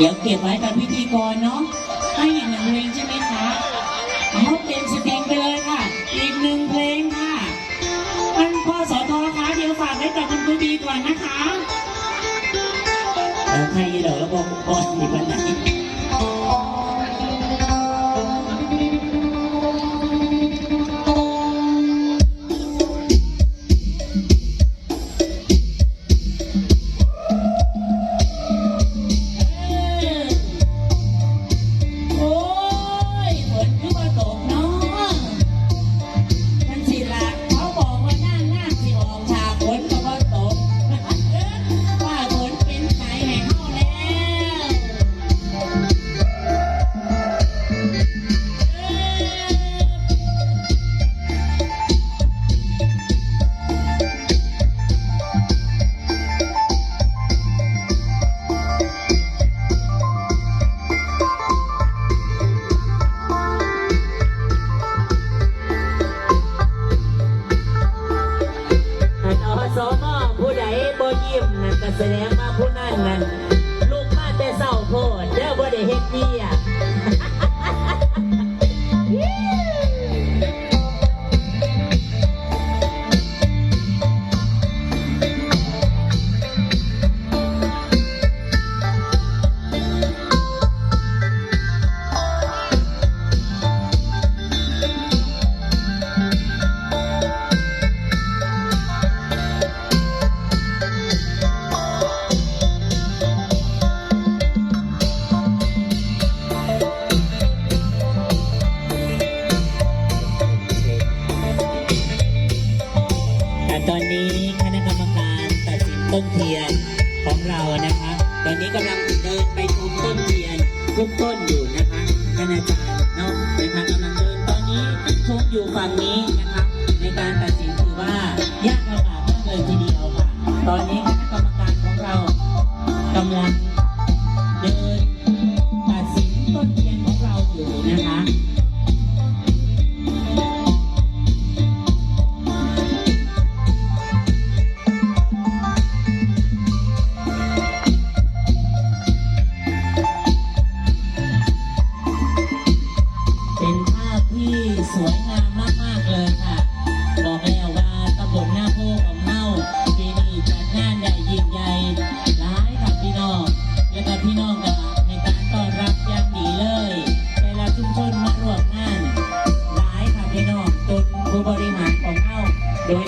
เดี๋ยวเก็บไว้กับพิธีกรเนาะให้อีกหนึ่งเพลงใช่ไหมคะเอาเต็มสตริงไปเลยค่ะ อีกหนึ่งเพลงค่ะท่านพ่อสอทอคะเดี๋ยวฝากไว้กับคุณครูบีก่อนนะคะแล้วใครยีดอกแล้วบอกบอกมีวันไหน เรานะคะ ตอนนี้กำลังเดินไปชมต้นเทียนทุกต้นอยู่นะคะท่านอาจารย์เนาะนะคะกำลังเดินตอนนี้ทุกอยู่ฝั่งนี้นะคะ ในการตัดสินถือว่ายากลำบากมากเลยทีเดียวค่ะ ตอนนี้คณะกรรมการของเรากำลัง บริหารของเอ้าโดย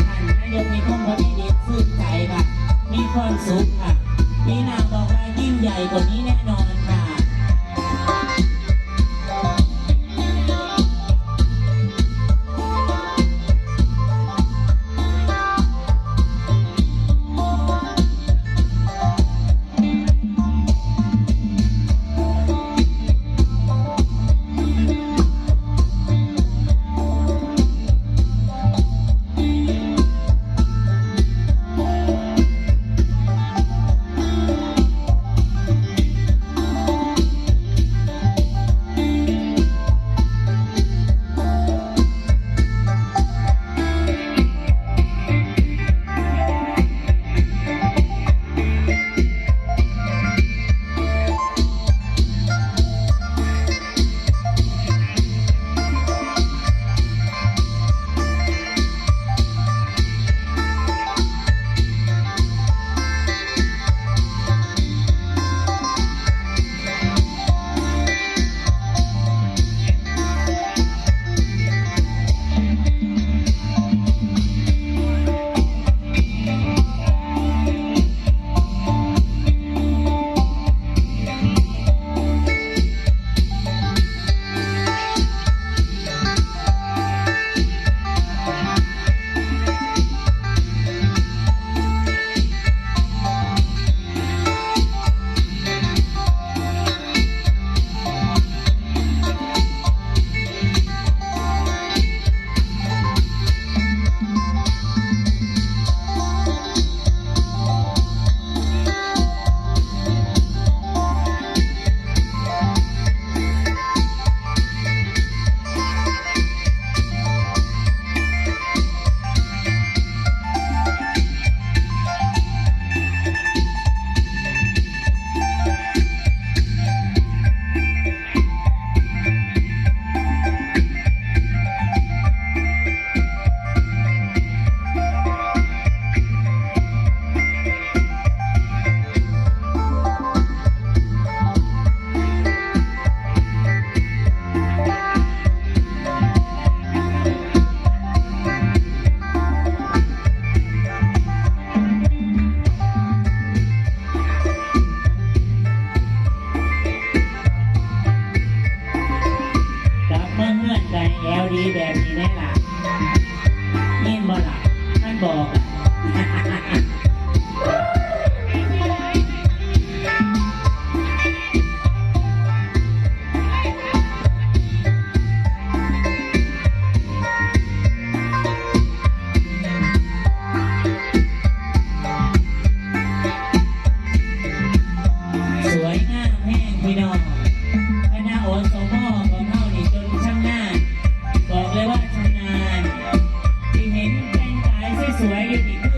Swaggy.